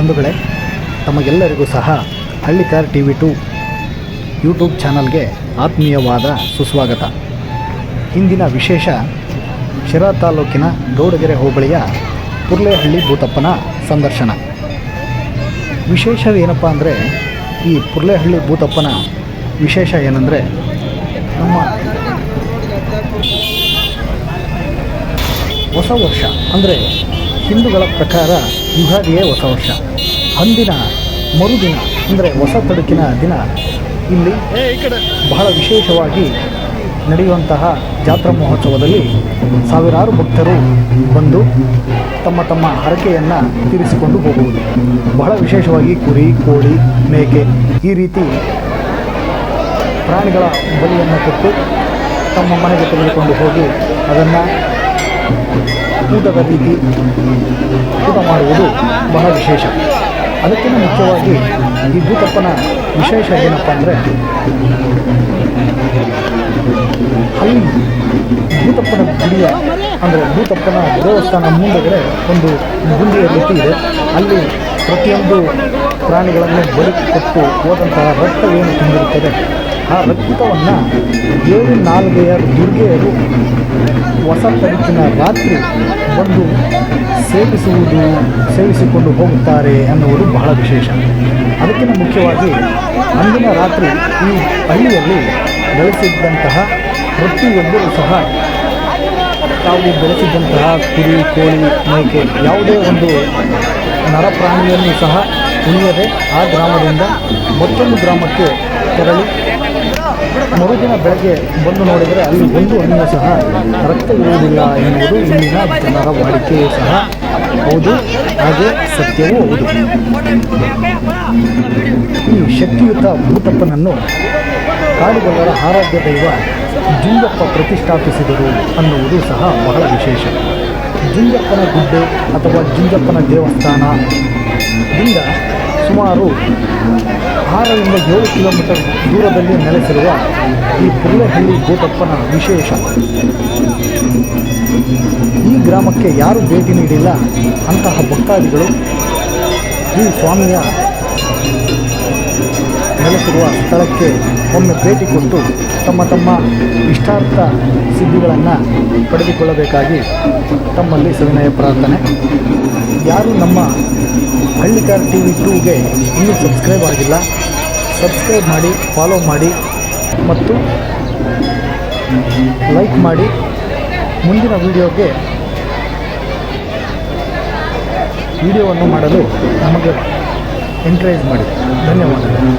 ಬಂಧುಗಳೇ, ತಮಗೆಲ್ಲರಿಗೂ ಸಹ Hallikar T V to YouTube ಚಾನಲ್ಗೆ ಆತ್ಮೀಯವಾದ ಸುಸ್ವಾಗತ. ಇಂದಿನ ವಿಶೇಷ ಶಿರಾ ತಾಲೂಕಿನ ಗೌಡಗೆರೆ ಹೋಬಳಿಯ ಪುರ್ಲೆಹಳ್ಳಿ ಭೂತಪ್ಪನ ಸಂದರ್ಶನ. ವಿಶೇಷವೇನಪ್ಪ ಅಂದರೆ, ಈ ಪುರ್ಲೆಹಳ್ಳಿ ಭೂತಪ್ಪನ ವಿಶೇಷ ಏನಂದರೆ, ನಮ್ಮ ಹೊಸ ವರ್ಷ ಅಂದರೆ ಹಿಂದೂಗಳ ಪ್ರಕಾರ ಯುಗಾದಿಯೇ ಹೊಸ ವರ್ಷ. ಅಂದಿನ ಮರುದಿನ ಅಂದರೆ ಹೊಸ ತಡುಕಿನ ದಿನ. ಇಲ್ಲಿ ಬಹಳ ವಿಶೇಷವಾಗಿ ನಡೆಯುವಂತಹ ಜಾತ್ರಾ ಮಹೋತ್ಸವದಲ್ಲಿ ಸಾವಿರಾರು ಭಕ್ತರು ಬಂದು ತಮ್ಮ ತಮ್ಮ ಹರಕೆಯನ್ನು ತೀರಿಸಿಕೊಂಡು ಹೋಗುವುದು. ಬಹಳ ವಿಶೇಷವಾಗಿ ಕುರಿ, ಕೋಳಿ, ಮೇಕೆ ಈ ರೀತಿ ಪ್ರಾಣಿಗಳ ಬಲಿಯನ್ನು ಕೊಟ್ಟು ತಮ್ಮ ಮನೆಗೆ ತೆಗೆದುಕೊಂಡು ಹೋಗಿ ಅದನ್ನು ಊಟದ ರೀತಿ ಊಟ ಮಾಡುವುದು ಬಹಳ ವಿಶೇಷ. ಅದಕ್ಕಿಂತ ಮುಖ್ಯವಾಗಿ ಈ ಭೂತಪ್ಪನ ವಿಶೇಷ ಏನಪ್ಪ ಅಂದರೆ ಅಲ್ಲಿ ಭೂತಪ್ಪನ ಗುಡಿಯ ಅಂದರೆ ಭೂತಪ್ಪನ ದೇವಸ್ಥಾನ ಮುಂದೆಗಡೆ ಒಂದು ಗುಂಡಿಯ ರೀತಿ ಇದೆ. ಅಲ್ಲಿ ಪ್ರತಿಯೊಂದು ಪ್ರಾಣಿಗಳನ್ನು ಬಲಿ ಕೊಟ್ಟು ಹೋದಂತಹ ರಕ್ತವೇನು ತುಂಬಿರುತ್ತದೆ. ಆ ರಕ್ತವನ್ನು ಏಳು ನಾಲ್ಗೆಯ ದುರ್ಗೆಯರು ಹೊಸ ತಡುಕಿನ ರಾತ್ರಿ ಬಂದು ಸೇವಿಸುವುದು, ಸೇವಿಸಿಕೊಂಡು ಹೋಗುತ್ತಾರೆ ಅನ್ನುವುದು ಬಹಳ ವಿಶೇಷ. ಅದಕ್ಕಿಂತ ಮುಖ್ಯವಾಗಿ ಅಂದಿನ ರಾತ್ರಿ ಈ ಹಳ್ಳಿಯಲ್ಲಿ ಬೆಳೆಸಿದ್ದಂತಹ ಪ್ರತಿಯೊಬ್ಬರೂ ಸಹ ತಾವು ಬೆಳೆಸಿದ್ದಂತಹ ಕುರಿ, ಕೋಳಿ, ಮೇಕೆ ಯಾವುದೇ ಒಂದು ನರಪ್ರಾಣಿಯನ್ನು ಸಹ ಉಳಿಯದೆ ಆ ಗ್ರಾಮದಿಂದ ಮತ್ತೊಂದು ಗ್ರಾಮಕ್ಕೆ ತೆರಳಿ ಮರುದಿನ ಬೆಳಗ್ಗೆ ಬಂದು ನೋಡಿದರೆ ಅಲ್ಲಿ ಒಂದು ಹಣ್ಣು ಸಹ ರಕ್ತ ಇರುವುದಿಲ್ಲ ಎನ್ನುವುದು ಇಲ್ಲಿನ ಜನರ ವಾಡಿಕೆ ಸಹ. ಹೌದು, ಹಾಗೆ ಸತ್ಯವೂ ಹೌದು. ಈ ಶಕ್ತಿಯುತ ಭೂತಪ್ಪನನ್ನು ಕಾಡುಗಲ್ಲರ ಆರಾಧ್ಯ ದೈವ ಜುಂಜಪ್ಪ ಪ್ರತಿಷ್ಠಾಪಿಸಿದರು ಅನ್ನುವುದು ಸಹ ಬಹಳ ವಿಶೇಷ. ಜುಂಜಪ್ಪನ ಗುಡ್ಡೆ ಅಥವಾ ಜುಂಜಪ್ಪನ ದೇವಸ್ಥಾನ ದಿಂದ ಸುಮಾರು ಆರರಿಂದ ಏಳು ಕಿಲೋಮೀಟರ್ ದೂರದಲ್ಲಿ ನೆಲೆಸಿರುವ ಈ ಪುಲ್ಲಹಳ್ಳಿ ಭೂತಪ್ಪನ ವಿಶೇಷ. ಈ ಗ್ರಾಮಕ್ಕೆ ಯಾರು ಭೇಟಿ ನೀಡಿಲ್ಲ ಅಂತಹ ಭಕ್ತಾದಿಗಳು ಈ ಸ್ವಾಮಿಯ ನೆಲೆಸಿರುವ ಸ್ಥಳಕ್ಕೆ ಒಮ್ಮೆ ಭೇಟಿ ಕೊಟ್ಟು ತಮ್ಮ ತಮ್ಮ ಇಷ್ಟಾರ್ಥ ಸಿದ್ಧಿಗಳನ್ನು ಪಡೆದುಕೊಳ್ಳಬೇಕಾಗಿ ತಮ್ಮಲ್ಲಿ ಸವಿನಯ ಪ್ರಾರ್ಥನೆ. ಯಾರು ನಮ್ಮ ಹಳ್ಳಿಕಾರ್ ಟಿ ವಿ ಟೂಗೆ ಇನ್ನೂ ಸಬ್ಸ್ಕ್ರೈಬ್ ಆಗಿಲ್ಲ. ಸಬ್ಸ್ಕ್ರೈಬ್ ಮಾಡಿ, ಫಾಲೋ ಮಾಡಿ ಮತ್ತು ಲೈಕ್ ಮಾಡಿ. ಮುಂದಿನ ವಿಡಿಯೋಗೆ ವಿಡಿಯೋವನ್ನು ಮಾಡಲು ನಮಗೆ ಎಂಟ್ರೈಸ್ ಮಾಡಿ. ಧನ್ಯವಾದಗಳು